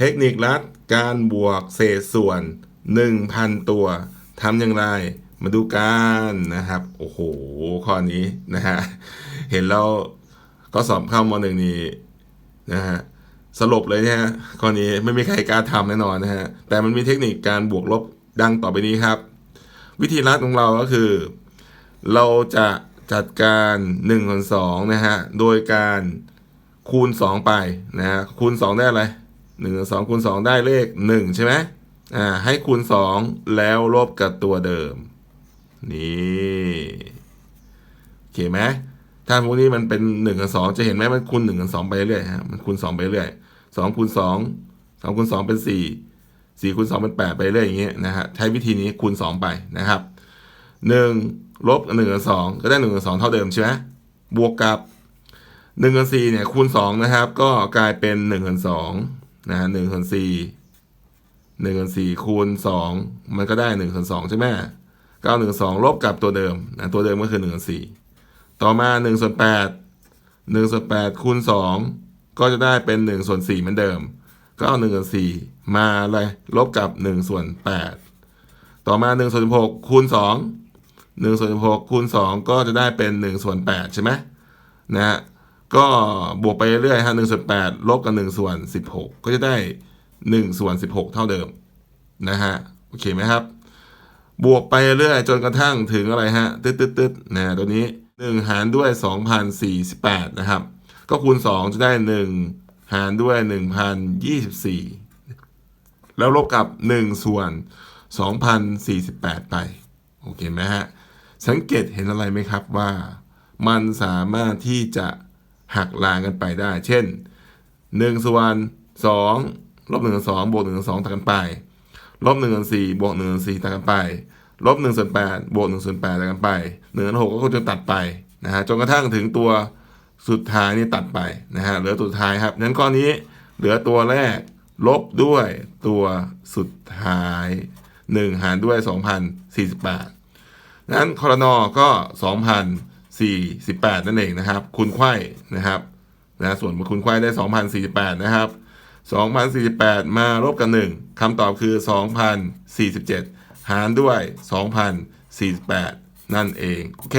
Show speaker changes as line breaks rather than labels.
เทคนิคลัดการบวกเศษส่วน 1,000 ตัวทำอย่างไร มาดูกันนะครับ โอ้โห ข้อนี้นะฮะ เห็นแล้วก็สอบเข้ามหนึ่งนี้นะฮะสลบเลยเนี่ยฮะข้อนี้ไม่มีใครกล้าทำแน่นอนนะฮะ แต่มันมีเทคนิคการบวกลบดังต่อไปนี้ครับ วิธีลัดของเราก็คือ เราจะจัดการ1ส่วน2นะฮะ โดยการคูณ 2 ไปนะฮะคูณ 2 ได้อะไร 1ส่วน2คูณ2ได้เลข 1 ใช่ไหมอ่าให้คูณ 2 แล้วลบกับตัวเดิม นี่โอเคไหมถ้าพวกนี้มันเป็น1กับ2จะเห็นไหมมันคูณ1กับ2ไปเรื่อยฮะมันคูณ2ไปเรื่อย2คูณ2 2คูณ2เป็น 4 4คูณ2เป็น 8 ไปเรื่อยอย่างเงี้ยนะฮะใช้วิธีนี้คูณ 2 ไปนะครับหนึ่งลบหนึ่งกับสองก็ได้หนึ่งกับสองเท่าเดิมใช่ไหมบวกกับหนึ่งกับสี่เนี่ยคูณสองนะครับ ก็กลายเป็นหนึ่งกับสอง นะหนึ่งกับสี่หนึ่งกับสี่คูณสองมันก็ได้หนึ่งกับสองใช่ไหมเก็เอาหนึ่งสองลบกับตัวเดิมนะตัวเดิมก็คือหนึ่งกับสี่ต่อมาหนึ่งส่วนแปดหนึ่งส่วนแปดคูณสองก็จะได้เป็นหนึ่งส่วนสี่เหมือนเดิม ก็เอาหนึ่งกับสี่มาอะไรลบกับหนึ่งส่วนแปดต่อมาหนึ่งส่วนหกคูณสองหนึ่งส่วนหกคูณสองก็จะได้เป็นหนึ่งส่วนแปดใช่ไหมนะฮะ ก็บวกไปเรื่อยฮะหนึ่งส่วนแปดลบกับหนึ่งส่วนสิบหกก็จะได้หนึ่งส่วนสิบหกเท่าเดิมนะฮะโอเคไหมครับ บวกไปเรื่อยจนกระทั่งถึงอะไรฮะตึ๊ดตึ๊ดตึ๊ดนะตัวนี้หนึ่งหารด้วยสองพันสี่สิบแปดนะครับ ก็คูณสองจะได้หนึ่งหารด้วยหนึ่งพันยี่สิบสี่แล้วลบกับหนึ่งส่วนสองพันสี่สิบแปดไปโอเคไหมฮะสังเกตเห็นอะไรไหมครับว่า มันสามารถที่จะ หักล้างกันไปได้ เช่น 1 ส่วน2ลบ1ส่วน2บวก1ส่วน2ตัดกันไปลบ1ส่วน4บวก1ส่วน4ตัดกันไปลบ1ส่วน8บวก1ส่วน8ตัดกันไป1ส่วน6ก็จะตัดไปนะฮะจนกระทั่งถึงตัวสุดท้ายนี่ตัดไปนะฮะเหลือตัวท้ายครับนั้นข้อนี้เหลือตัวแรกลบด้วยตัวสุดท้าย 1 หารด้วย 2,048นั้นคอรนอก็ 2,048 นั่นเองนะครับ คุณไข่นะครับนะส่วนคุณไข่ได้ 2,048 นะครับ 2,048 มาลบกัน 1คำตอบคือ 2,047 หารด้วย 2,048 นั่นเอง โอเค